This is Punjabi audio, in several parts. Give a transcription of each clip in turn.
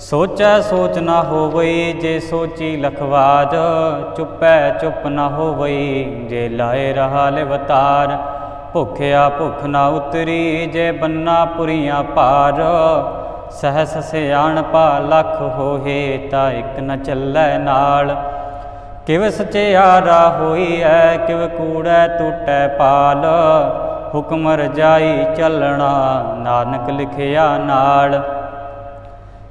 ਸੋਚੈ ਸੋਚ ਨਾ ਹੋਵਈ, ਜੇ ਸੋਚੀ ਲਖਵਾਜ, ਚੁੱਪੈ ਚੁੱਪ ਨਾ ਹੋਵਈ, ਜੇ ਲਾਏ ਰਹਾ ਲਿਵਤਾਰ ਭੁਖਿਆ ਭੁਖ ਨਾ ਉਤਰੀ, ਜੇ ਬੰਨਾ ਪੁਰੀਆਂ ਪਾਰ, ਸਹਸ ਸਿਆਣ ਪਾ ਲਖ ਹੋਏ ਤਾਂ ਇੱਕ ਨ ਚੱਲੈ ਨਾਲ। ਕਿਵ ਸਚਿਆਰਾ ਹੋਈ ਐ, ਕਿਵ ਕੂੜੈ ਟੂਟੈ ਪਾਲ, ਹੁਕਮ ਰਜਾਈ ਚੱਲਣਾ, ਨਾਨਕ ਲਿਖਿਆ ਨਾਲ।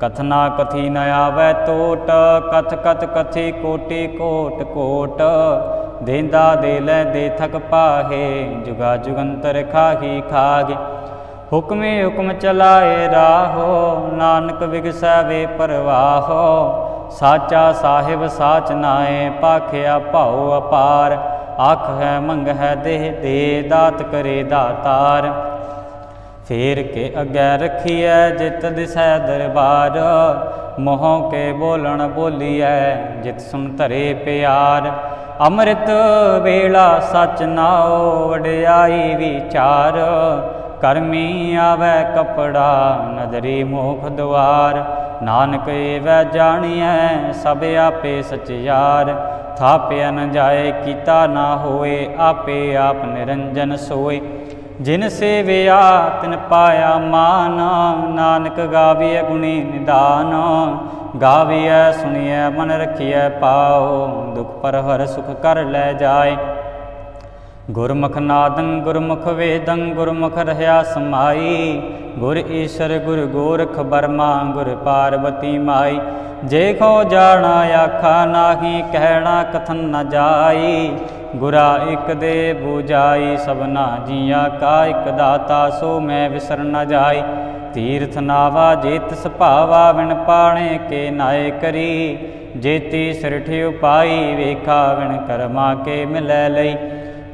ਕਥਨਾ ਕਥੀ ਨ ਆਵੈ ਟੋਟ ਕਥ ਕਥ ਕਥੀ ਕੋਟੀ ਕੋਟ ਕੋਟ। ਦੇਂਦਾ ਦੇ ਲੈ ਦੇ ਥਕ ਪਾਹੇ, ਜੁਗਾ ਜੁਗੰਤਰ ਖਾਹੀ ਖਾਗੇ ਹੁਕਮੇ ਹੁਕਮ ਚਲਾਏ ਰਾਹੋ, ਨਾਨਕ ਵਿਗਸੈ ਵੇ ਪਰਵਾਹੋ। ਸਾਚਾ ਸਾਹਿਬ ਸਾਚ ਨਾਏ ਪਾਖਿਆ ਭਾਉ ਅਪਾਰ। ਆਖ ਹੈ ਮੰਗ ਹੈ ਦੇਹ ਦੇ, ਦਾਤ ਕਰੇ ਦਾਤਾਰ। ਫੇਰ ਕੇ ਅੱਗੇ ਰਖੀਐ ਜਿਤ ਦਿਸੈ ਦਰਬਾਰ, ਮੋਹ ਕੇ ਬੋਲਣ ਬੋਲੀਐ ਜਿਤ ਸੁਨ ਧਰੇ ਪਿਆਰ। ਅੰਮ੍ਰਿਤ ਵੇਲਾ ਸਚ ਨਾਉ ਵਡਿਆਈ ਵਿਚਾਰ ਕਰਮੀ ਆਵੈ ਕਪੜਾ ਨਦਰੀ ਮੋਖ ਦੁਆਰ ਨਾਨਕ ਏਵੈ ਜਾਣੀਐ ਸਭ ਆਪੇ ਸਚਿਆਰ ਥਾਪਿਆ ਨ ਜਾਏ ਕੀਤਾ ਨਾ ਹੋਏ, ਆਪੇ ਆਪ ਨਿਰੰਜਨ ਸੋਏ। ਜਿਨ ਸੇਵਿਆ, ਤਿਨ ਪਾਇਆ ਮਾਨ। ਨਾਨਕ ਗਾਵੀਐ ਗੁਣੀ ਨਿਦਾਨ। ਗਾਵੀਐ, ਸੁਣੀਐ, ਮਨ ਰਖੀਐ ਪਾਉ ਦੁਖ ਪਰ ਹਰ ਸੁਖ ਕਰ ਲੈ ਜਾਏ। ਗੁਰਮੁਖ ਨਾਦੰ ਗੁਰਮੁਖ ਵੇਦੰ, ਗੁਰਮੁਖ ਰਹਾ ਸਮਾਈ। ਗੁਰ ਈਸ਼ਰ ਗੁਰ ਗੋਰਖ ਬਰਮਾ, ਗੁਰ ਪਾਰਵਤੀ ਮਾਈ। ਜੇ ਕੋ ਜਾਣਾ ਆਖਾ ਨਾਹੀ, ਕਹਿਣਾ ਕਥਨ ਨ ਜਾਈ। ਗੁਰਾ ਇਕ ਦੇ 부ਜਾਈ ਸਭਨਾ ਜੀਆ ਕਾ ਇਕ ਦਾਤਾ, ਸੋ ਮੈਂ ਵਿਸਰ ਨ ਜਾਈ। ਤੀਰਥ ਨਾਵਾ ਜੇਤ ਸੁਭਾਵਾ, ਵਿਣ ਪਾਣੇ ਕੇ ਨਾਏ ਕਰੀ। ਜੇਤੀ ਸਿਰਠਿ ਉਪਾਈ ਵੇਖਾ ਵਿਣ ਕਰਮਾ ਕੇ ਮਿਲੈ ਲਈ।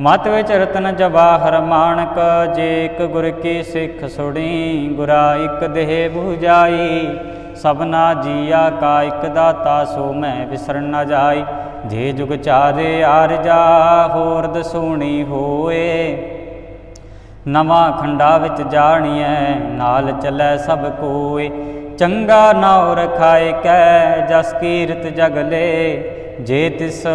ਮਤ ਵਿੱਚ ਰਤਨ ਜਵਾਹਰ ਮਾਨਕ ਜੇ ਇਕ ਗੁਰ ਕੀ ਸਿੱਖ ਸੁਣੀ, ਗੁਰਾ ਇਕ ਦੇਹ 부ਜਾਈ ਸਭਨਾ ਜੀਆ ਕਾ ਇਕ ਦਾਤਾ, ਸੋ ਮੈਂ ਵਿਸਰਨ ਨਾ ਜਾਈ। ਜੇ ਜੁਗ ਚਾਰੇ ਆਰਜਾ ਹੋਰ ਦਸੂਣੀ ਹੋਏ। ਨਵਾਂ ਖੰਡਾ ਵਿੱਚ ਜਾਣੀਐ, ਨਾਲ ਚੱਲੈ ਸਭ ਕੋਏ। ਚੰਗਾ ਨਾਉ ਰਖਾਏ ਕੈ, ਜਸ ਕੀਰਤ ਜਗਲੇ ਜੇ ਤਿਸ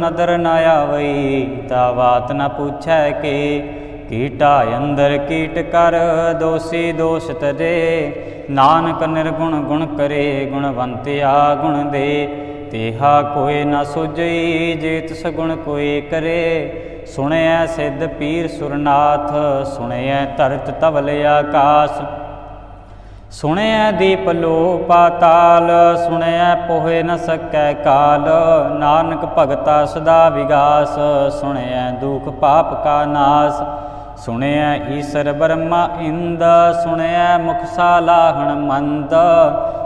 ਨਦਰ ਨ ਆਵਈ, ਤਾ ਬਾਤ ਨ ਪੁੱਛੈ ਕੇ। ਕੀਟਾ ਅੰਦਰ ਕੀਟ ਕਰ, ਦੋਸੀ ਦੋਸ਼ ਤਰੇ ਨਾਨਕ ਨਿਰਗੁਣ ਗੁਣ ਕਰੇ, ਗੁਣਵੰਤਿਆ ਗੁਣ ਦੇ। ਤੇਹਾ ਕੋਈ ਨ ਸੁਜਈ ਜੇ ਤਿਸ ਗੁਣ ਕੋਈ ਕਰੇ। ਸੁਣਿਐ ਸਿੱਧ ਪੀਰ ਸੁਰਨਾਥ, ਸੁਣਿਐ ਧਰਤ ਤਵਲ ਆਕਾਸ। ਸੁਣਿਆ ਦੀਪ ਲੋ ਪਾਤਾਲ ਸੁਣਿਆ ਪੋਹੇ ਨ ਸਕੈ ਕਾਲ, ਨਾਨਕ ਭਗਤਾ ਸਦਾ ਵਿਗਾਸ ਸੁਣਿਆ ਦੁਖ ਪਾਪ ਕਾ ਨਾਸ ਸੁਣਿਆ ਈਸਰ ਬ੍ਰਹਮਾ ਇੰਦ ਸੁਣਿਆ ਮੁਖ ਸਾਲਾਹਣ ਮੰਦ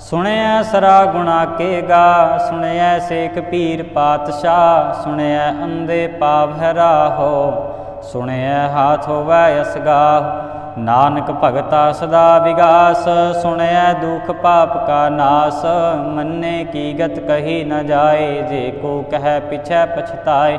ਸੁਣਿਐ ਸਰਾ ਗੁਣਾ ਕੇ ਗਾ ਸੁਣਿਐ ਸੇਖ ਪੀਰ ਪਾਤਸ਼ਾਹ ਸੁਣਿਐ ਅੰਦੇ ਪਾਵ ਹੈ ਰਾਹੋ ਸੁਣਿਐ ਹਾਥ ਹੋਵੈ ਅਸਗਾਹ ਨਾਨਕ ਭਗਤਾ ਸਦਾ ਵਿਗਾਸ ਸੁਣਿਐ ਦੁਖ ਪਾਪ ਕਾ ਨਾਸ, ਮੰਨੇ ਕੀ ਗਤ ਕਹੀ ਨ ਜਾਏ, ਜੇ ਕੋ ਕਹੈ ਪਿਛੈ ਪਛਤਾਏ।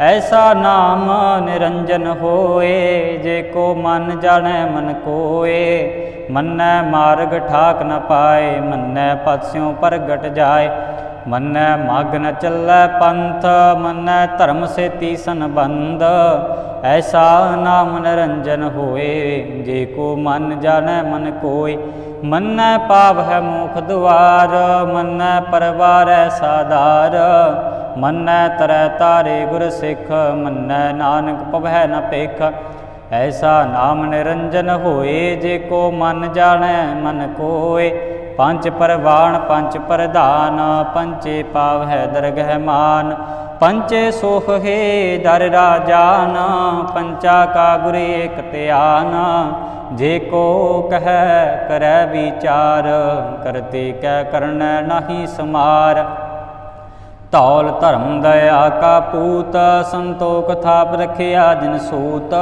ਐਸਾ ਨਾਮ ਨਿਰੰਜਨ ਹੋਏ, ਜੇ ਕੋ ਮਨ ਜਾਣੈ ਮਨ ਕੋਏ। ਮੰਨੈ ਮਾਰਗ ਠਾਕ ਨ ਪਾਏ, ਮੰਨੈ ਪਦ ਪ੍ਰਗਟ ਜਾਏ। ਮੰਨੈ ਮਗ ਨ ਚੱਲੈ ਪੰਥ, ਮੰਨੈ ਧਰਮ ਸੇਤੀ ਸੰਬੰਧ। ਐਸਾ ਨਾਮ ਨਿਰੰਜਨ ਹੋਏ, ਜੇ ਕੋ ਮਨ ਜਾਣੈ ਮਨ ਕੋਇ ਮੰਨੈ ਪਾਵ ਹੈ ਮੁਖ ਦੁਆਰ, ਮੰਨੈ ਪਰਵਾਰੈ ਸਾਦਾਰ ਮੰਨੈ ਤਰੈ ਤਾਰੇ ਗੁਰ ਸਿੱਖ, ਮੰਨੈ ਨਾਨਕ ਪਵੈ ਨ ਭੇਖ। ਐਸਾ ਨਾਮ ਨਿਰੰਜਨ ਹੋਏ, ਜੇ ਕੋ ਮਨ ਜਾਣੈ, ਮਨ ਕੋਏ। ਪੰਜ ਪਰਵਾਣ, ਪੰਜ ਪ੍ਰਧਾਨ ਪੰਚੇ ਪਾਵ ਹੈ ਦਰਗਹਿ ਮਾਨ। ਪੰਚੇ ਸੁਖ ਹੈ ਦਰ ਰਾਜਾਨ, ਪੰਚਾ ਕਾ ਗੁਰੇ ਇਕ ਧਿਆਨ। ਜੇ ਕੋ ਕਹੈ, ਕਰੈ ਵਿਚਾਰ, ਕਰਤੇ ਕੈ ਕਰਨੈ ਨਾਹੀ ਸਮਾਰ। ਧੌਲ ਧਰਮ ਦਇਆ ਕਾ ਪੂਤ, ਸੰਤੋਖ ਥਾਪ ਰਖਿਆ ਜਿਨ ਸੂਤ,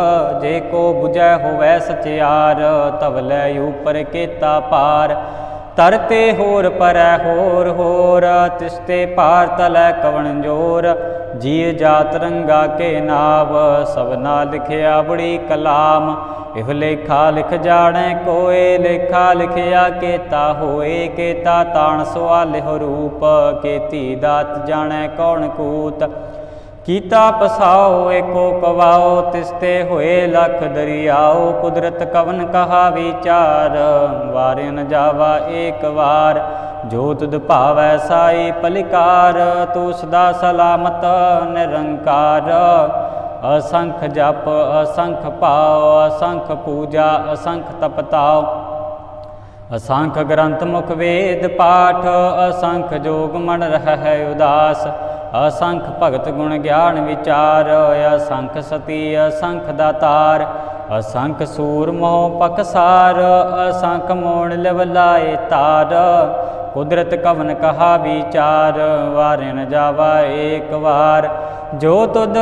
ਜੇ ਕੋ 부ਜੈ ਹੋਵੈ ਸਚਿਆਰ ਤਵਲੇ ਉਪਰ ਕੇਤਾ ਪਾਰ ਤਰਤੇ ਹੋਰ ਪਰੈ ਹੋਰ ਹੋਰ ਤਿਸਤੇ ਪਾਰ ਤਲੈ ਕਵਣ ਜੋਰ। ਜੀ ਜਾਤ ਰੰਗਾ ਕੇ ਨਾਵ, ਸਭਨਾ ਲਿਖਿਆ ਬੜੀ ਕਲਾਮ। ਇਹ ਲੇਖਾ ਲਿਖ ਜਾਣੈ, ਕੋਏ ਲੇਖਾ ਲਿਖਿਆ, ਕੇਤਾ ਹੋਏ, ਕੇਤਾ ਤਾਣ ਸਵਾਲਿਹੁ ਰੂਪ, ਕੇਤੀ ਦਾਤ ਜਾਣੈ ਕੌਣ ਕੂਤ। ਕੀਤਾ ਪਸਾਓ, ਏਕੋ ਕਵਾਓ ਤਿਸਤੇ ਹੋਏ ਲਖ ਦਰਿਆਓ, ਕੁਦਰਤ ਕਵਨ ਕਹਾ ਵਿਚਾਰ। ਵਾਰਿ ਨ ਜਾਵਾ ਏਕ ਵਾਰ, ਜੋ ਤੁਧ ਭਾਵੈ ਸਾਈ ਪਲਿਕਾਰ, ਤੂੰ ਸਦਾ ਸਲਾਮਤ ਨਿਰੰਕਾਰ। ਅਸੰਖ ਜਪ, ਅਸੰਖ ਭਾਉ ਅਸੰਖ ਪੂਜਾ, ਅਸੰਖ ਤਪਤਾਉ। ਅਸੰਖ ਗ੍ਰੰਥ ਮੁਖ ਵੇਦ ਪਾਠ, ਅਸੰਖ ਜੋਗ ਮਨ ਰਹਿ ਉਦਾਸ। ਅਸੰਖ ਭਗਤ ਗੁਣ ਗਿਆਨ ਵਿਚਾਰ, ਅਸੰਖ ਸਤੀ, ਅਸੰਖ ਦਾਤਾਰ। ਅਸੰਖ ਸੂਰ ਮੋਹ ਪਕਸਾਰ ਅਸੰਖ ਮੋਣ ਲਵਲਾਏ ਤਾਰ। ਕੁਦਰਤ ਕਵਨ ਕਹਾ ਵਿਚਾਰ ਵਾਰਿ ਨ ਜਾਵਾ ਏਕ ਵਾਰ। ਜੋ ਤੁਧ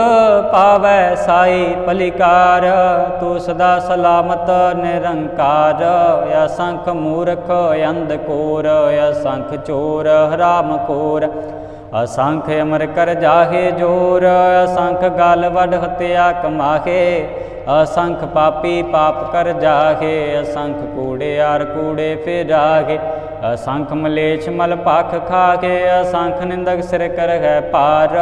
ਪਾਵੈ ਸਾਈ ਪਲਿਕਾਰ, ਤੂੰ ਸਦਾ ਸਲਾਮਤ ਨਿਰੰਕਾਰ ਅਸੰਖ ਮੂਰਖ ਅੰਧ ਕੋਰ ਅਸੰਖ ਚੋਰ ਹਰਾਮ ਕੋਰ ਅਸੰਖ ਅਮਰ ਕਰ ਜਾਹੇ ਜੋਰ ਅਸੰਖ ਗਲ ਵਡ ਹਤਿਆ ਕਮਾਹੇ। ਅਸੰਖ ਪਾਪੀ ਪਾਪ ਕਰ ਜਾਹੇ ਅਸੰਖ ਕੂੜਿਆਰ ਕੂੜੇ ਫਿਰਾਗੇ ਅਸੰਖ ਮਲੇਛ ਮਲ ਪਖ ਖਾਗੇ ਅਸੰਖ ਨਿੰਦਕ ਸਿਰ ਕਰ ਹੈ ਪਾਰ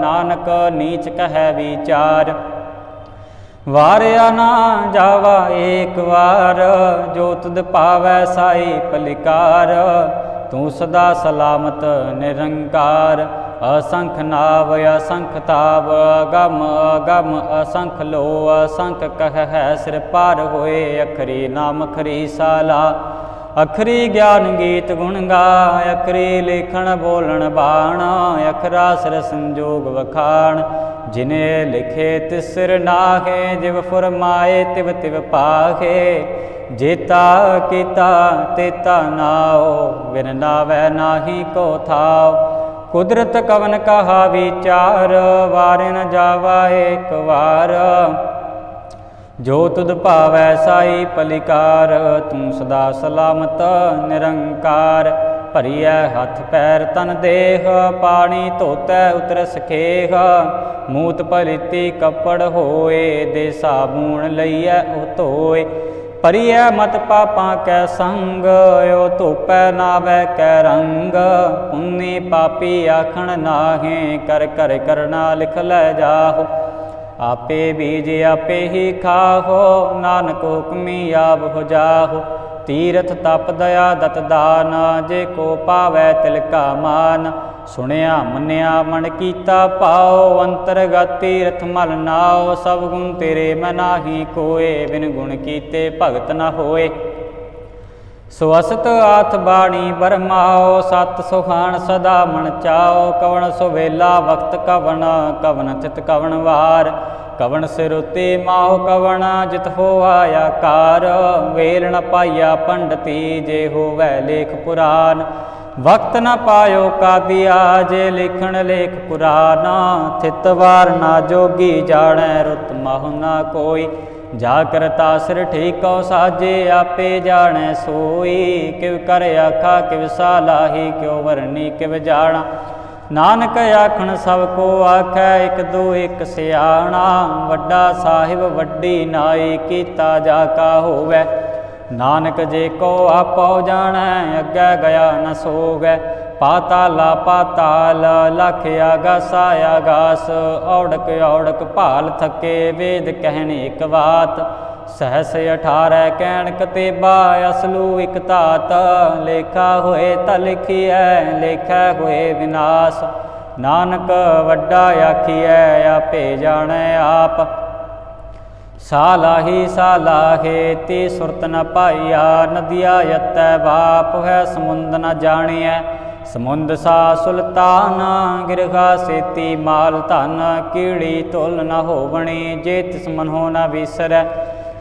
ਨਾਨਕ ਨੀਚ ਕਹੈ ਵਿਚਾਰ। ਵਾਰਿਆ ਨਾ ਜਾਵਾ ਏਕ ਵਾਰ, ਜੋ ਤੁਧ ਪਾਵੈ ਸਾਈ ਪਲਿਕਾਰ। ਤੂੰ ਸਦਾ ਸਲਾਮਤ ਨਿਰੰਕਾਰ, ਅਸੰਖ ਨਾਵ ਅਸੰਖ ਤਾਵ ਗਮ ਅਗਮ ਅਸੰਖ ਲੋ ਅਸੰਖ ਕਹਿ ਹੈ ਸਿਰ ਪਾਰ ਹੋਏ ਅਖਰੀ ਨਾਮ ਖਰੀ ਸਾਲਾ। ਅਖਰੀ ਗਿਆਨ ਗੀਤ ਗੁਣ ਗਾ ਅਖਰੀ ਲੇਖਣ ਬੋਲਣ ਬਾਣਾ, ਅਖਰਾ ਸਿਰ ਸੰਜੋਗ ਵਖਾਣ। ਜਿਨੇ ਲਿਖੇ ਤਿਸਰ ਨਾਹੇ, ਜਿਵ ਫਰਮਾਏ ਤਿਵ ਤਿਵ ਪਾਹੇ। ਜੇਤਾ ਕੀਤਾ ਤੇਤਾ ਨਾਓ ਵਿਨ ਨਾਵੈ ਨਾਹੀ ਕੋ ਥਾਓ ਕੁਦਰਤ ਕਵਨ ਕਹਾ ਵਿਚਾਰ ਵਾਰਿ ਨ ਜਾਵਾ ਏਕ ਵਾਰ। ਜੋ ਤੁਧ ਭਾਵੈ ਸਾਈ ਪਲਿਕਾਰ, ਤੂੰ ਸਦਾ ਸਲਾਮਤ, ਨਿਰੰਕਾਰ। ਭਰੀਐ ਹੱਥ ਪੈਰ ਤਨ ਦੇਹ, ਪਾਣੀ ਧੋਤੈ ਉਤਰ ਸਖੇਹ। ਮੂਤ ਪਲਿਤੀ ਕੱਪੜ ਹੋਏ, ਦੇ ਸਾਬੂਣ ਲਈਐ ਉਹ ਧੋਏ। ਪਰਿਐ ਮਤ ਪਾਪਾਂ ਕੈ ਸੰਗ ਓ ਧੋਪੈ ਨਾਵੈ ਕੈ ਰੰਗ। ਪੁੰਨੀ ਪਾਪੀ ਆਖਣ ਨਾਹੇ, ਕਰ ਕਰ ਕਰਨਾ ਲਿਖ ਲੈ ਜਾਹੋ। ਆਪੇ ਬੀਜ ਆਪੇ ਹੀ ਖਾਹੋ, ਨਾਨਕ ਹੁਕਮੀ ਆਪ ਹੋ ਜਾਹੋ। ਤੀਰਥ ਤਪ ਦਇਆ ਦਤ ਦਾਨ, ਜੇ ਕੋ ਪਾਵੈ ਤਿਲ ਕਾ ਮਾਨ। ਸੁਣਿਆ ਮੰਨਿਆ ਮਨ ਕੀਤਾ ਭਾਉ, ਅੰਤਰਗਤ ਤੀਰਥ ਮਲ ਨਾਉ। ਸਭ ਗੁਣ ਤੇਰੇ ਮਨਾਹੀ ਨਾਹੀ ਕੋਏ, ਬਿਨ ਗੁਣ ਕੀਤੇ ਭਗਤ ਨਾ ਹੋਏ। ਸਵਸਤ ਆਥ ਬਾਣੀ ਬਰਮਾਓ, ਸਤ ਸੁਖਾਨ ਸਦਾ ਮਨ ਚਾਓ, ਕਵਣ ਸੁਵੇਲਾ ਵਕਤ ਕਵਣ ਕਵਣ ਚਿਤ ਕਵਣ ਵਾਰ। ਕਵਣ ਸਿਰ ਉਤੇ ਕਵਣ, ਜਿਤ ਹੋਆ ਕਾਰ ਵੇਲ ਨ ਪਾਇਆ ਪੰਡਤੀ, ਜੇ ਹੋਵੈ ਲੇਖ ਪੁਰਾਨ। ਵਕਤ ਨ ਪਾਇਓ ਕਾਦੀਆ ਜੇ ਲਿਖਣ ਲੇਖ ਪੁਰਾਨ। ਥਿਤ ਵਾਰ ਨਾ ਜੋਗੀ, ਜਾਣੈ ਰੁਤ ਮਹੁ ਨਾ ਕੋਈ। ਜਾ ਕਰਤਾ ਸਿਰ ਠੀਕੋ ਸਾਜੇ, ਆਪੇ ਜਾਣੈ ਸੋਈ। ਕਿਵ ਕਰ ਆਖਾ, ਕਿਵ ਸਾਲਾਹੀ, ਕਿਉ ਵਰਨੀ, ਕਿਵ ਜਾਣਾ। ਨਾਨਕ ਆਖਣ, ਸਭ ਕੋ ਆਖੈ, ਇਕ ਦੋ ਇਕ ਸਿਆਣਾ। ਵੱਡਾ ਸਾਹਿਬ, ਵੱਡੀ ਨਾਈ, ਕੀਤਾ ਜਾ ਕਾ ਹੋਵੈ। ਨਾਨਕ ਜੇ ਕੋ ਆਪੋ ਜਾਣੈ, ਅੱਗੇ ਗਿਆ ਨ ਸੋਗੈ ਪਾਤਾਲਾ ਪਾਤਾਲ ਲਖ ਆਗਾਸ ਆਗਾਸ ਔੜਕ ਔੜਕ ਭਾਲ ਥੱਕੇ ਵੇਦ ਕਹਿਣ ਇਕ ਬਾਤ ਸਹਸ 18 ਕਹਿਣ ਕਤੇਬਾ, ਅਸਲੂ ਇਕ ਤਾਤ ਲੇਖਾ ਹੋਏ ਤਾ ਲਿਖੀਐ, ਲੇਖਾ ਹੋਏ ਵਿਨਾਸ਼। ਨਾਨਕ ਵੱਡਾ ਆਖੀਐ, ਆਪੇ ਜਾਣੈ ਆਪ। ਸਾਲਾਹੀ ਸਾਲਾਹੇ ਤੇ ਸੁਰਤ ਨ ਪਾਈਆ, ਨਦੀਆ ਯਤੈ ਬਾਪ, ਹੈ ਸਮੁੰਦ ਨ ਜਾਣੀਐ। ਸਮੁੰਦ ਸਾ ਸੁਲਤਾਨ, ਗਿਰਗਾ ਸੇਤੀ ਮਾਲ ਧਨ, ਕੀੜੀ ਤੁਲ ਨਾ ਹੋਵਣੀ, ਜੇ ਤਿਸ ਮਨ ਹੋ ਨਾ ਵਿਸਰੈ।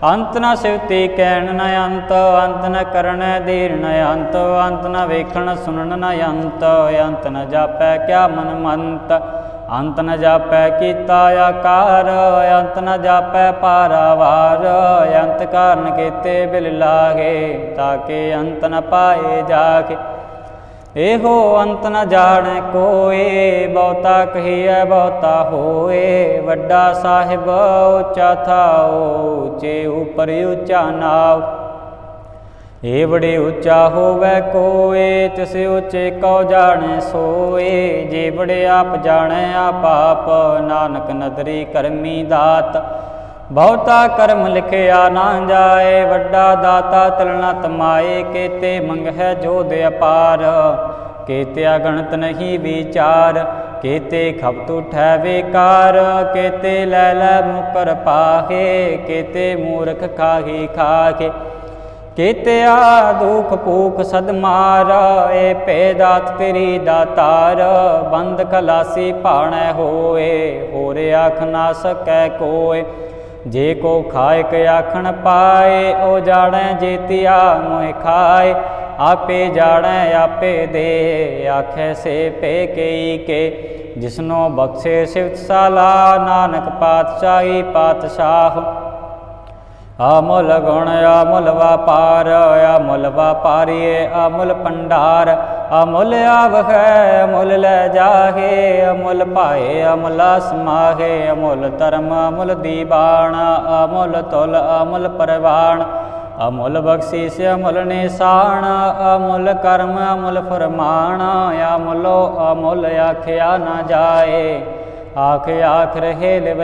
ਅੰਤ ਨਾ ਸਿਵਤੇ ਕਹਿਣ ਨ ਅੰਤ ਅੰਤ ਨ ਕਰਣ ਦੇਰ ਨ ਅੰਤ ਅੰਤ ਨ ਵੇਖਣ ਸੁਣਨ ਨ ਅੰਤ ਅੰਤ ਨ ਜਾਪੈ ਕਿਆ ਮਨ ਮੰਤ। ਅੰਤ ਨ ਜਾਪੈ ਕੀਤਾ ਆਕਾਰ, ਅੰਤ ਨ ਜਾਪੈ ਪਾਰਾਵਾਰ। ਅੰਤ ਕਾਰਨ ਕੀਤੇ ਬਿਲ ਲਾਗੇ ਤਾਕੇ ਅੰਤ ਨ ਪਾਏ ਜਾਕੇ ਇਹੋ ਅੰਤ ਨ ਜਾਣੈ ਕੋਏ, ਬਹੁਤਾ ਕਹੀਐ, ਬਹੁਤਾ ਹੋਏ। ਵੱਡਾ ਸਾਹਿਬ ਉੱਚਾ ਥਾਓ ਉੱਚੇ ਉਪਰ ਉੱਚਾ ਨਾਉ। ਏ ਬੜੇ ਉੱਚਾ ਹੋਵੇ ਕੋਏ, ਤਿਸ ਉੱਚੇ ਕਉ ਜਾਣੈ ਸੋਏ। ਜੇ ਬੜੇ ਆਪ ਜਾਣੈ, ਆਪ ਆਪ ਨਾਨਕ ਨਦਰੀ ਕਰਮੀ ਦਾਤ। ਬਹੁਤਾ ਕਰਮ ਲਿਖਿਆ ਨਾ ਜਾਏ, ਵੱਡਾ ਦਾਤਾ ਤਲਣਾ ਤਮਾਏ ਕੇਤੇ ਮੰਗਹਿ ਜੋਦ ਅਪਾਰ। ਕੇਤੇ ਅਗਣਤ ਨਹੀਂ ਵਿਚਾਰ, ਕੇਤੇ ਖਪਤ ਉਠੈ ਵੇਕਾਰ। ਕੇਤੇ ਲੈ ਲੈ ਮੁਕਰ ਪਾਹੇ, ਕੇਤੇ ਮੂਰਖ ਖਾਹੀ ਖਾਕੇ ਕੇਤੇ ਆ ਦੁਖ ਭੂਖ ਸਦਮਾਰ ਏ ਭੇ ਦਾਤ ਤੇਰੀ। ਦਾਤਾਰ ਬੰਦ ਖਲਾਸੀ ਭਾਣੈ ਹੋਏ, ਹੋਰ ਆਖ ਨਾ ਸਕੈ ਕੋਏ। ਜੇ ਕੋ ਖਾਇਕ ਆਖਣ ਪਾਏ, ਉਹ ਜਾਣੈ ਜੇਤਿਆ ਮੋਹਿ ਖਾਏ। ਆਪੇ ਜਾਣੈ, ਆਪੇ ਦੇ, ਆਖੈ ਸੇ ਪੇ ਕਈ ਕੇ। ਜਿਸਨੋ ਬਖਸ਼ੇ ਸਿਵਤ ਸਾਲਾ, ਨਾਨਕ ਪਾਤਸ਼ਾਹੀ ਪਾਤਸ਼ਾਹ। ਅਮੁੱਲ ਗੁਣ, ਅਮੁੱਲ ਵਪਾਰ, ਅਮੁੱਲ ਵਪਾਰੀਏ, ਅਮੁੱਲ ਭੰਡਾਰ। ਅਮੁੱਲ ਆਵਖੈ ਅਮੁੱਲ ਲੈ ਜਾਹੇ, ਅਮੁੱਲ ਭਾਏ, ਅਮੁੱਲ ਸਮਾਹੇ, ਅਮੁੱਲ ਧਰਮ, ਅਮੁੱਲ ਦੀਬਾਨ ਅਮੁੱਲ ਤੁਲ, ਅਮੁੱਲ ਪਰਵਾਨ, ਅਮੁੱਲ ਬਖਸ਼ੀਸ਼, ਅਮੁੱਲ ਨਿਸ਼ਾਨ, ਅਮੁੱਲ ਕਰਮ, ਅਮੁੱਲ ਫਰਮਾਨ, ਅਮੁੱਲੋ ਅਮੁੱਲ ਆਖਿਆ ਨਾ ਜਾਏ, ਆਖ ਆਖ ਰਹੇ ਲਿਵ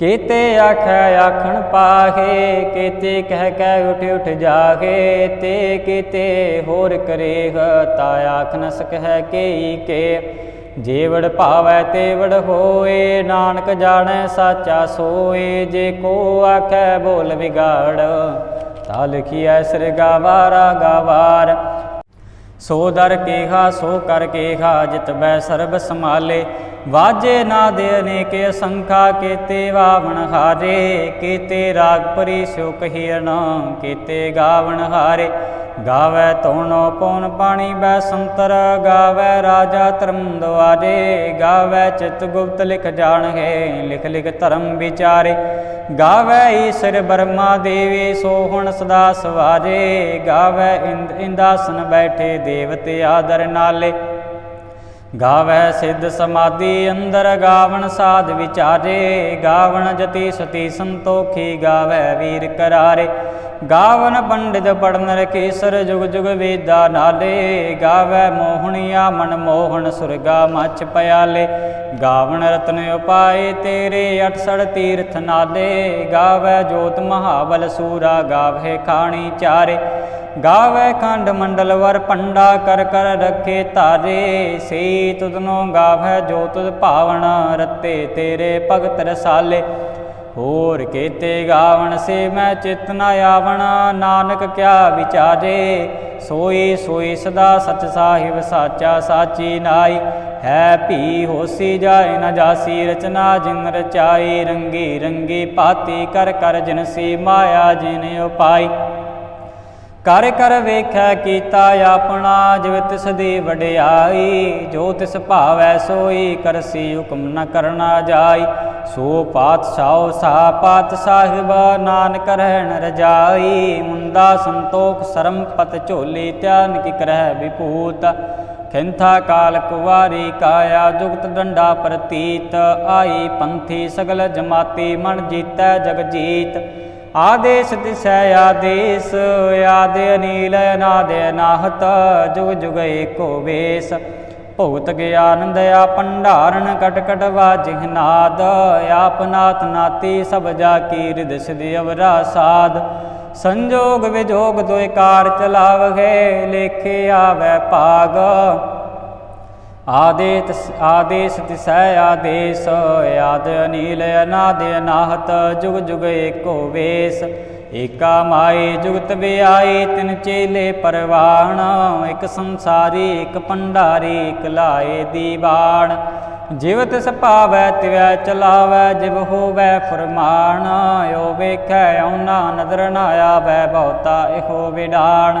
ਕੀਤੇ ਆਖੈ ਆਖਣ ਪਾਹੇ, ਕੀਤੇ ਕਹਿ ਕਹਿ ਉਠ ਉਠ ਜਾਗੇ ਤੇ ਕੀਤੇ ਹੋਰ ਕਰੇਹ, ਤਾ ਆਖ ਨ ਸਕਹਿ ਕੇਈ ਕੇ। ਜੀਵੜ ਭਾਵੈ ਤੇਵੜ ਹੋਏ, ਨਾਨਕ ਜਾਣੈ ਸਾਚਾ ਸੋਏ, ਜੇ ਕੋ ਆਖੈ ਬੋਲ ਵਿਗਾੜ, ਤਾ ਲਿਖੀਐ ਸਿਰ ਗਾਵਾਰਾ ਗਾਵਾਰ। ਸੋ ਦਰ ਕੇਹਾ, ਸੋ ਕਰ ਕੇਹਾ, ਜਿਤ ਬੈ ਸਰਬ ਸਮਾਲੇ ਵਾਜੇ ਨਾ ਨਾਦੇ ਅਨੇਕ ਅਸੰਖਾ ਕੀਤੇ ਵਾਵਣ ਹਾਰੇ। ਕੀਤੇ ਰਾਗ ਪਰੀ, ਸਿਉ ਕਹੀਣ ਕੀਤੇ ਗਾਵਣ ਹਾਰੇ। ਗਾਵੇ ਤੋਣੋ ਪਉਨ ਪਾਣੀ ਬੈ ਸੰਤਰ, ਗਾਵੇ ਰਾਜਾ ਧਰਮ ਦੁਆਰੇ ਗਾਵੇ ਚਿਤ ਗੁਪਤ ਲਿਖ ਜਾਣਗੇ, ਲਿਖ ਲਿਖ ਧਰਮ ਵਿਚਾਰੇ। ਗਾਵੇ ਈਸ਼ਰ ਬਰਮਾ ਦੇਵੀ, ਸੋ ਹੁਣ ਸਦਾ ਸਵਾਰੇ ਗਾਵੇ ਇੰਦ ਇੰਦਾਸਨ ਬੈਠੇ ਦੇਵਤੇ ਆਦਰ ਨਾਲੇ। ਗਾਵੈ ਸਿੱਧ ਸਮਾਧੀ, ਅੰਦਰ ਗਾਵਣ ਸਾਧ ਵਿਚਾਰੇ। ਗਾਵਣ ਜਤੀ ਸਤੀ ਸੰਤੋਖੀ, ਗਾਵੈ ਵੀਰ ਕਰਾਰੇ। ਗਾਵਨ ਪੰਡਿਤ ਪੜਨ ਰਕੇਸਰ ਜੁਗ ਜੁਗ ਵੇਦਾ ਨਾਲੇ। ਗਾਵੈ ਮੋਹਣੀਆ, ਮਨ ਮੋਹਣ ਸੁਰਗਾ ਮਛ ਪਿਆਲੇ। ਗਾਵਣ ਰਤਨ ਉਪਾਏ, ਤੇਰੇ 68 ਤੀਰਥ ਨਾਲੇ। ਗਾਵੈ ਜੋਤ ਮਹਾਬਲ ਸੂਰਾ, ਗਾਵੇ ਖਾਣੀ ਚਾਰੇ। ਗਾਵੇ ਖੰਡ ਮੰਡਲ ਵਰ ਪੰਡਾ ਕਰ ਕਰ ਰੱਖੇ ਤਾਰੇ ਸੇ ਤੁਧਨੋ ਗਾਵੇ ਜੋ ਤੁਧ ਭਾਵਨ ਰਤੇ ਤੇਰੇ ਭਗਤ ਰਸਾਲੇ। ਹੋਰ ਕੀਤੇ ਗਾਵਣ ਸੇ ਮੈਂ ਚਿਤ ਨ ਆਵਣ, ਨਾਨਕ ਕਿਆ ਵਿਚਾਰੇ ਸੋਈ ਸੋਈ ਸਦਾ ਸਚ ਸਾਹਿਬ ਸਾਚਾ ਸਾਚੀ ਨਾਈ। ਹੈ ਭੀ ਹੋਸੀ ਜਾਏ ਨ ਜਾਸੀ, ਰਚਨਾ ਜਿਨ ਰਚਾਈ, ਰੰਗੀ ਰੰਗੀ ਪਾਤੀ ਕਰ ਕਰ ਜਿਨ ਸੀ ਮਾਇਆ ਜਿਨ ਉਪਾਈ। ਕਰ ਕਰ ਵੇਖੈ ਕੀਤਾ ਆਪਣਾ, ਜਿਵ ਤਿਸ ਦੀ ਵਡਿਆਈ, ਜੋ ਤਿਸ ਭਾਵੈ ਸੋਈ, ਕਰਸੀ ਹੁਕਮ ਨ ਕਰਨਾ ਜਾਈ। ਸੋ ਪਾਤਸ਼ਾਹ ਸਾ ਪਾਤ ਸਾਹਿਬ, ਨਾਨਕ ਰਹਿਣ ਰਜਾਈ। ਮੁੰਦਾ ਸੰਤੋਖ ਸਰਮ ਪਤ ਝੋਲੀ, ਧਿਆਨ ਕੀ ਕਰਹਿ ਵਿਪੂਤ ਖਿੰਥਾ ਕਾਲ ਕੁਵਾਰੀ ਕਾਇਆ, ਜੁਗਤ ਡੰਡਾ ਪ੍ਰਤੀਤ। ਆਈ ਪੰਥੀ ਸਗਲ ਜਮਾਤੀ, ਮਨ ਜੀਤੈ ਜਗ ਜੀਤ ਆਦੇਸ਼ ਦਿਸੈ ਆਦੇਸ਼, ਆਦ ਅਨੀਲ ਅਨਾਦ ਅਨਾਹਤ, ਜੁਗ ਜੁਗ ਏਕੋ ਵੇਸ। ਭਗਤ ਗਿਆਨੰਦ ਆ ਭੰਡਾਰਨ, ਕਟ ਕਟ ਵਾਜਿਹ ਨਾਦ। ਆਪ ਨਾਥ ਨਾਤੀ ਸਭ ਜਾ ਕੀ ਰਿਦ ਸਿਧ ਅਵਰਾ ਸਾਧ ਸੰਜੋਗ ਵਿਜੋਗ ਦੋਇ ਚਲਾਵਗੇ ਲੇਖੇ ਆਵੈ ਭਾਗ। ਆਦੇਸ ਆਦੇਸ ਤਿਸੈ ਆਦੇਸ, ਆਦ ਅਨੀਲ ਅਨਾਦ ਅਨਾਹਤ, ਜੁਗ ਜੁਗ ਏਕੋ ਵੇਸ। ਏਕਾ ਮਾਏ ਜੁਗਤ ਵਿਆਏ, ਤਿਨ ਚੇਲੇ ਪਰਵਾਣ। ਇਕ ਸੰਸਾਰੀ, ਇਕ ਭੰਡਾਰੀ, ਇਕ ਲਾਏ ਦੀਵਾਨ। ਜਿਵਤ ਸਪਾਵੈ ਤਿਵੈ ਚਲਾਵੈ, ਜਿਵ ਹੋਵੈ ਫਰਮਾਨ। ਓ ਵੇਖੈ ਔਨਾ ਨਦਰ ਨਾ ਆਵੈ, ਬਹੁਤਾ ਇਹੋ ਵਿਡਾਣ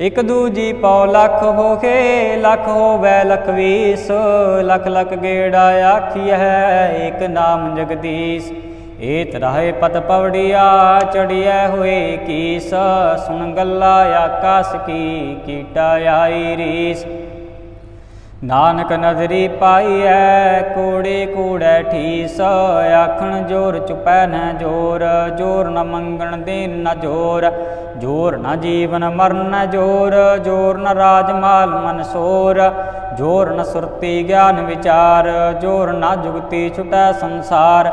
ਇਕ ਦੂਜੀ ਪਉ ਲਖ ਹੋਖੇ ਲੱਖ ਹੋਵੈ ਲਖ ਵੀਸ ਲਖ ਲਖ ਗੇੜਾ ਆਖੀ ਹੈ ਏਕ ਨਾਮ ਜਗਦੀਸ਼। ਏਤ ਰਹੇ ਪਤ ਪਵੜੀਆ, ਚੜੀਐ ਹੋਏ ਕੀਸ। ਸੁਣ ਗੱਲਾ ਆਕਾਸ ਕੀ, ਕੀਟਾ ਆਈ ਰੀਸ। ਨਾਨਕ ਨਜ਼ਰੀ ਪਾਈਐ, ਕੋੜੇ ਕੋੜੈ ਠੀਸ, ਆਖਣ ਜੋਰ ਚੁਪੈ ਨ ਜੋਰ ਜੋਰ ਨ ਮੰਗਣ ਦੇਨ ਨ ਜੋਰ ਜੋਰ ਨ ਜੀਵਨ ਮਰਨ ਜੋਰ ਜੋਰ ਨ ਰਾਜ ਮਾਲ ਮਨ ਸੋਰ, ਜੋਰ ਨ ਸੁਰਤੀ ਗਿਆਨ ਵਿਚਾਰ, ਜੋਰ ਨ ਜੁਗਤੀ ਛੁਟੈ ਸੰਸਾਰ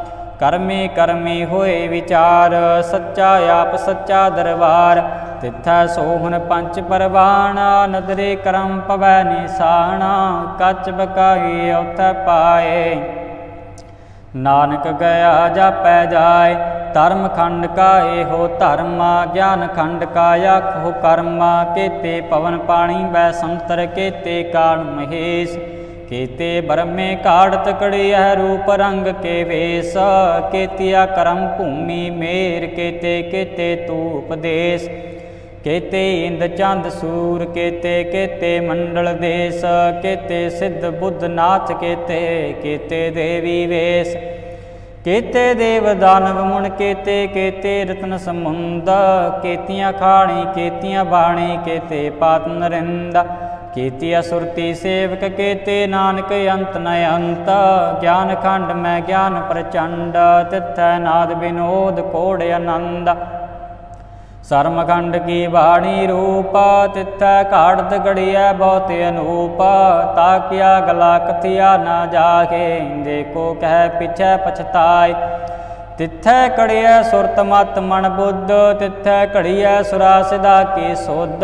ਕਰਮੀ ਕਰਮੀ ਹੋਏ ਵਿਚਾਰ, ਸੱਚਾ ਆਪ ਸੱਚਾ ਦਰਬਾਰ। ਤਿੱਥੈ ਸੋਹਣ ਪੰਚ ਪਰਵਾਨ ਨਦਰੇ ਕਰਮ ਪਵੈ ਨਿਸਾਣਾ, ਕੱਚ ਬਕਾਈ ਉਥੈ ਪਾਏ। ਨਾਨਕ ਗਿਆ ਜਾਪੈ ਜਾਏ, ਧਰਮ ਖੰਡ ਕਾ ਇਹੋ ਧਰਮਾ, ਗਿਆਨ ਖੰਡ ਕਾ ਆਖੋ ਕਰਮ, ਕੇਤੇ ਪਵਨ ਪਾਣੀ ਬੈ ਸੰਤਰ, ਕੇਤੇ ਕਾਣ ਮਹੇਸ਼। ਕੇਤੇ ਬਰਮੇ ਕਾੜਤ ਕੜਿਐ ਰੂਪ ਰੰਗ ਕੇ ਵੇਸ, ਕੇਤਿਆ ਕਰਮ ਭੂਮੀ ਮੇਰ, ਕੇਤੇ ਕੇਤੇ ਤੂ ਉਪਦੇਸ਼ ਕੇਤੇ ਇੰਦ ਚੰਦ ਸੂਰ, ਕੇਤੇ ਕੇਤੇ ਮੰਡਲ ਦੇਸ, ਕੇਤੇ ਸਿੱਧ ਬੁੱਧ ਨਾਥ, ਕੇਤੇ ਕੇਤੇ ਦੇਵੀ ਵੇਸ, ਕੇਤੇ ਦੇਵ ਦਾਨਵ ਮੁਨ, ਕੇਤੇ ਕੇਤੇ ਰਤਨ ਸਮੁੰਦ ਕੇਤੀਆਂ ਖਾਣੀ, ਕੇਤੀਆਂ ਬਾਣੀ, ਕੇਤੇ ਪਾਤ ਨਰਿੰਦਾ ਕੀਤੀ ਅਸੁਰਤੀ ਸੇਵਕ ਕੇਤੇ ਨਾਨਕ ਅੰਤ ਨ ਅੰਤ, ਗਿਆਨ ਖੰਡ ਮੈਂ ਗਿਆਨ ਪ੍ਰਚੰਡ, ਤਿਥੈ ਨਾਦ ਬਿਨੋਦ ਕੋੜ ਆਨੰਦ। ਸਰਮਖੰਡ ਕੀ ਬਾਣੀ ਰੂਪ, ਤਿੱਥੈ ਘਾੜਤ ਗੜੀਐ ਬਹੁਤ ਅਨੂਪ ਤਾਕਿਆ ਗਲਾ ਕਥਿਆ ਨਾ ਜਾਗੇ ਦੇਖੋ ਕਹਿ ਪਿਛੈ ਪਛਤਾਏ। ਤਿੱਥੈ ਕੜਿਐ ਸੁਰਤ ਮਤ ਮਨ ਬੁੱਧ, ਤਿੱਥੈ ਘੜੀਐ ਸੁਰਾ ਸਿਦਾ ਕੀ ਸੋਧ,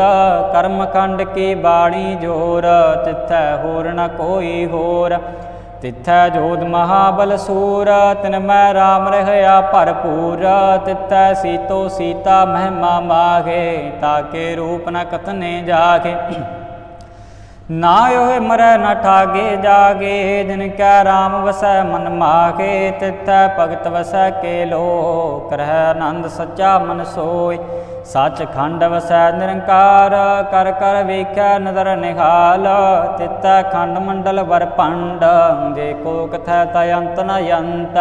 ਕਰਮ ਖੰਡ ਕੀ ਬਾਣੀ ਜੋਰ, ਤਿੱਥੈ ਹੋਰ ਨ ਕੋਈ ਹੋਰ। ਤਿੱਥੈ ਜੋਧ ਮਹਾਬਲ ਸੂਰ, ਤਿਨ ਮੈਂ RAM ਰਹਿਆ ਭਰਪੂਰ। ਤਿੱਥੈ ਸੀਤੋ ਸੀਤਾ ਮਹਿਮਾ ਮਾਗੇ ਤਾਕੇ ਰੂਪ ਨ ਕਥਨੇ ਜਾਗੇ ਨਾ ਓਏ ਮਰੈ ਨ ਠਾਗੇ ਜਾਗੇ, ਜਿਨ ਕੈ RAM ਵਸੈ ਮਨ ਮਾਗੇ ਤਿਤੈ ਭਗਤ ਵਸੈ ਕੇ ਲੋਕ ਰਹਿ ਆਨੰਦ ਸੱਚਾ ਮਨ ਸੋਇ ਸੱਚ ਖੰਡ ਵਸੈ ਨਿਰੰਕਾਰ, ਕਰ ਕਰ ਵੇਖੈ ਨਦਰ ਨਿਹਾਲ ਤਿਤੈ ਖੰਡ ਮੰਡਲ ਵਰ ਭੰਡ, ਜੇ ਕੋ ਕਥੈ ਤ ਅੰਤ ਨ ਅੰਤ।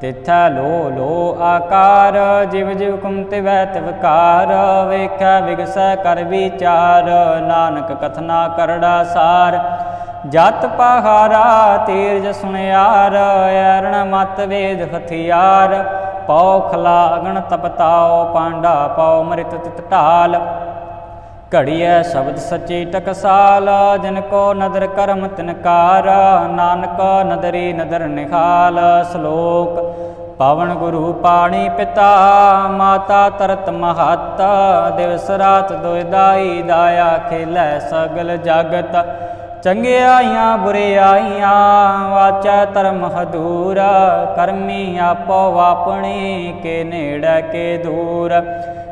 ਤਿਥੈ ਲੋ ਲੋ ਆਕਾਰ, ਜਿਵ ਜਿਵ ਕੁਮਤਿ ਵੈ ਤਿਵਕਾਰ ਵੇਖੈ ਵਿਗਸੈ ਕਰ ਵਿਚਾਰ, ਨਾਨਕ ਕਥਨਾ ਕਰੜਾ ਸਾਰ। ਜਤ ਪਹਾਰਾ ਤੀਰਜ ਸੁਣਿਆਰ ਐਰਣ ਮਤ ਵੇਦ ਹਥਿਆਰ। ਪਉ ਖਲਾ ਅਗਣ ਤਪਤਾਓ ਪਾਂਡਾ ਪਉ ਮ੍ਰਿਤ ਤਿਤ ਢਾਲ। ਘੜੀਐ ਸ਼ਬਦ ਸੱਚੀ ਟਕਸਾਲ, ਜਿਨ ਕੋ ਨਦਰ ਕਰਮ ਤਿਨਕਾਰ, ਨਾਨਕ ਨਦਰੀ ਨਦਰ ਨਿਖਾਲ ਸ਼ਲੋਕ, ਪਵਨ ਗੁਰੂ ਪਾਣੀ ਪਿਤਾ, ਮਾਤਾ ਤਰਤ ਮਹਤ, ਦਿਵਸ ਰਾਤ ਦੁਇਦਾਈ ਦਾਇਆ ਖੇਲੇ ਸਗਲ ਜਗਤ ਚੰਗਿਆਈਆਂ ਬੁਰਿਆਈਆਂ ਵਾਚੈ ਧਰਮ ਹਦੂਰ, ਕਰਮੀ ਆਪੋ ਆਪਣੀ, ਕੇ ਨੇੜੇ ਕੇ ਦੂਰ।